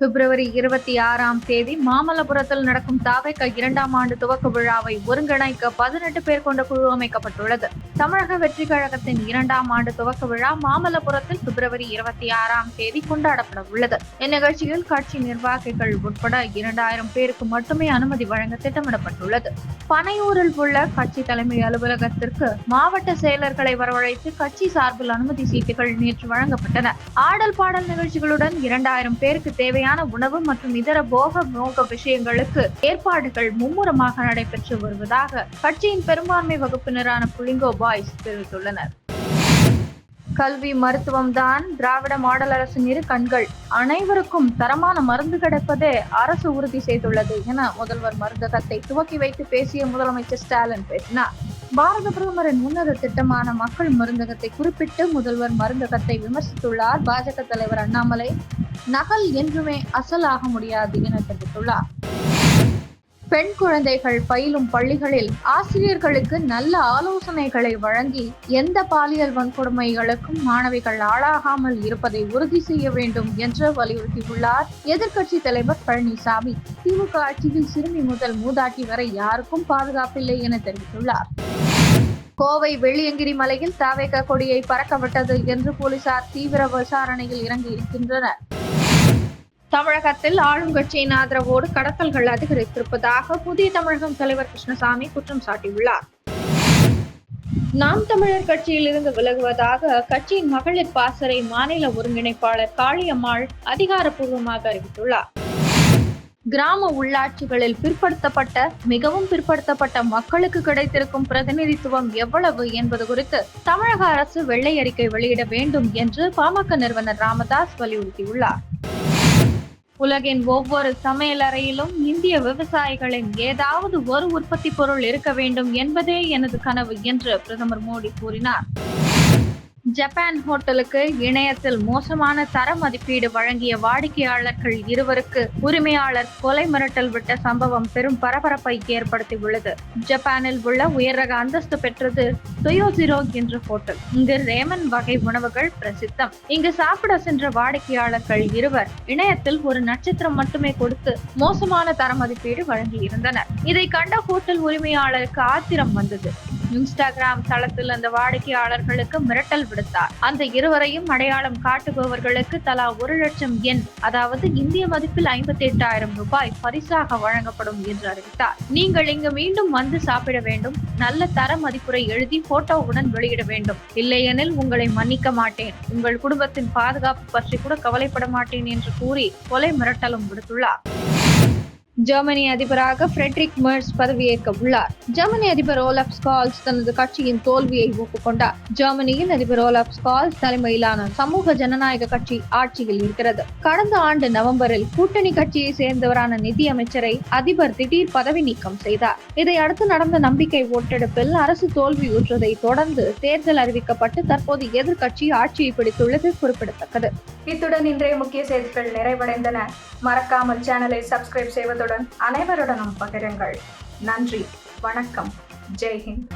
பிப்ரவரி இருபத்தி ஆறாம் தேதி மாமல்லபுரத்தில் நடக்கும் தாவைக்க இரண்டாம் ஆண்டு துவக்க விழாவை ஒருங்கிணைக்க பதினெட்டு பேர் கொண்ட குழு அமைக்கப்பட்டுள்ளது. தமிழக வெற்றி கழகத்தின் இரண்டாம் ஆண்டு துவக்க விழா மாமல்லபுரத்தில் பிப்ரவரி இருபத்தி ஆறாம் தேதி கொண்டாடப்பட உள்ளது. இந்நிகழ்ச்சியில் கட்சி நிர்வாகிகள் உட்பட இரண்டாயிரம் பேருக்கு மட்டுமே அனுமதி வழங்க திட்டமிடப்பட்டுள்ளது. பனையூரில் உள்ள கட்சி தலைமை அலுவலகத்திற்கு மாவட்ட செயலர்களை வரவழைத்து கட்சி சார்பில் அனுமதி சீட்டுகள் நேற்று வழங்கப்பட்டன. ஆடல் பாடல் நிகழ்ச்சிகளுடன் இரண்டாயிரம் பேருக்கு தேவையான உணவு மற்றும் இதர போக மோக விஷயங்களுக்கு ஏற்பாடுகள் மும்முரமாக நடைபெற்று வருவதாக கட்சியின் பெரும்பான்மை வகுப்பினரான புளிங்கோ பாய்ஸ் தெரிவித்துள்ளனர். கல்வி மருத்துவம் தான் திராவிட மாடல் அரசின் இரு கண்கள். அனைவருக்கும் தரமான மருந்து கிடைப்பதே அரசு உறுதி செய்துள்ளது என முதல்வர் மருந்தகத்தை துவக்கி வைத்து பேசிய முதலமைச்சர் ஸ்டாலின் பேசினார். பாரத பிரதமரின் உன்னத திட்டமான மக்கள் மருந்தகத்தை குறிப்பிட்டு முதல்வர் மருந்தகத்தை விமர்சித்துள்ளார். பாஜக தலைவர் அண்ணாமலை நகல் என்றுமே அசலாக முடியாது என தெரிவித்துள்ளார். பெண் குழந்தைகள் பயிலும் பள்ளிகளில் ஆசிரியர்களுக்கு நல்ல ஆலோசனைகளை வழங்கி எந்த பாலியல் வன்கொடுமைகளுக்கும் மாணவிகள் ஆளாகாமல் இருப்பதை உறுதி செய்ய வேண்டும் என்று வலியுறுத்தியுள்ளார் எதிர்க்கட்சி தலைவர் பழனிசாமி. திமுக ஆட்சியில் சிறுமி முதல் மூதாட்டி வரை யாருக்கும் பாதுகாப்பில்லை என தெரிவித்துள்ளார். கோவை வெள்ளியங்கிரி மலையில் தாவேக கொடியை பறக்கவிட்டது என்று போலீசார் தீவிர விசாரணையில் இறங்கி இருக்கின்றனர் தமிழகத்தில் ஆளும் கட்சியின் ஆதரவோடு கடத்தல்கள் அதிகரித்திருப்பதாக புதிய தமிழகம் தலைவர் கிருஷ்ணசாமி குற்றம் சாட்டியுள்ளார். நாம் தமிழர் கட்சியில் இருந்து விலகுவதாக கட்சியின் மகளிர் பாசறை மாநில ஒருங்கிணைப்பாளர் காளியம்மாள் அதிகாரப்பூர்வமாக அறிவித்துள்ளார். கிராம உள்ளாட்சிகளில் பிற்படுத்தப்பட்ட மிகவும் பிற்படுத்தப்பட்ட மக்களுக்கு கிடைத்திருக்கும் பிரதிநிதித்துவம் எவ்வளவு என்பது குறித்து தமிழக அரசு வெள்ளை அறிக்கை வெளியிட வேண்டும் என்று பாமக நிறுவனர் ராமதாஸ் வலியுறுத்தியுள்ளார். உலகின் ஒவ்வொரு சமையலறையிலும் இந்திய விவசாயிகளின் ஏதாவது ஒரு உற்பத்தி பொருள் இருக்க வேண்டும் என்பதே எனது கனவு என்று பிரதமர் மோடி கூறினார். ஜப்பான் ஹோட்டலுக்கு இணையத்தில் மோசமான தர மதிப்பீடு வழங்கிய வாடிக்கையாளர்கள் இருவருக்கு உரிமையாளர் கொலை மிரட்டல் விட்ட சம்பவம் பெரும் பரபரப்பை ஏற்படுத்தியுள்ளது. ஜப்பானில் உள்ள உயர் ரக அந்தஸ்து பெற்றது டொயோசிரோ என்ற ஹோட்டல். இங்கு ரேமன் வகை உணவுகள் பிரசித்தம். இங்கு சாப்பிட சென்ற வாடிக்கையாளர்கள் இருவர் இணையத்தில் ஒரு நட்சத்திரம் மட்டுமே கொடுத்து மோசமான தர மதிப்பீடு வழங்கியிருந்தனர். இதை கண்ட ஹோட்டல் உரிமையாளருக்கு ஆத்திரம் வந்தது. இன்ஸ்டாகிராம் தளத்தில் அந்த வாடிக்கையாளர்களுக்கு மிரட்டல் விடுத்தார். அந்த இருவரையும் அடையாளம் காட்டுபவர்களுக்கு தலா ஒரு லட்சம் எண் அதாவது இந்திய மதிப்பில் ஐம்பத்தி எட்டாயிரம் ரூபாய் பரிசாக வழங்கப்படும் என்று அறிவித்தார். நீங்கள் இங்கு மீண்டும் வந்து சாப்பிட வேண்டும். நல்ல தர மதிப்புரை எழுதி போட்டோவுடன் வெளியிட வேண்டும். இல்லையெனில் உங்களை மன்னிக்க மாட்டேன். உங்கள் குடும்பத்தின் பாதுகாப்பு பற்றி கூட கவலைப்பட மாட்டேன் என்று கூறி கொலை மிரட்டலும் விடுத்துள்ளார். ஜெர்மனி அதிபராக ஃப்ரெட்ரிக் மெர்ஸ் பதவியேற்க உள்ளார். ஜெர்மனி அதிபர் ஓலப் ஸ்கால்ஸ் தனது கட்சியின் தோல்வியை ஒப்புக்கொண்டார் ஜெர்மனியில் அதிபர் ஓலப் ஸ்கால்ஸ் தலைமையிலான சமூக ஜனநாயக கட்சி ஆட்சியில் இருக்கிறது. கடந்த ஆண்டு நவம்பரில் கூட்டணி கட்சியை சேர்ந்தவரான நிதி அமைச்சரை அதிபர் திடீர் பதவி நீக்கம் செய்தார். இதையடுத்து நடந்த நம்பிக்கை ஓட்டெடுப்பில் அரசு தோல்வியுற்றதை தொடர்ந்து தேர்தல் அறிவிக்கப்பட்டு தற்போது எதிர்கட்சி ஆட்சியை பிடித்துள்ளது குறிப்பிடத்தக்கது. இத்துடன் இன்றைய முக்கிய செய்திகள் நிறைவடைந்தன. மறக்காமல் சேனலை சப்ஸ்கிரைப் செய்வதுடன் அனைவருடனும் பகிருங்கள். நன்றி. வணக்கம். ஜெய்ஹிந்த்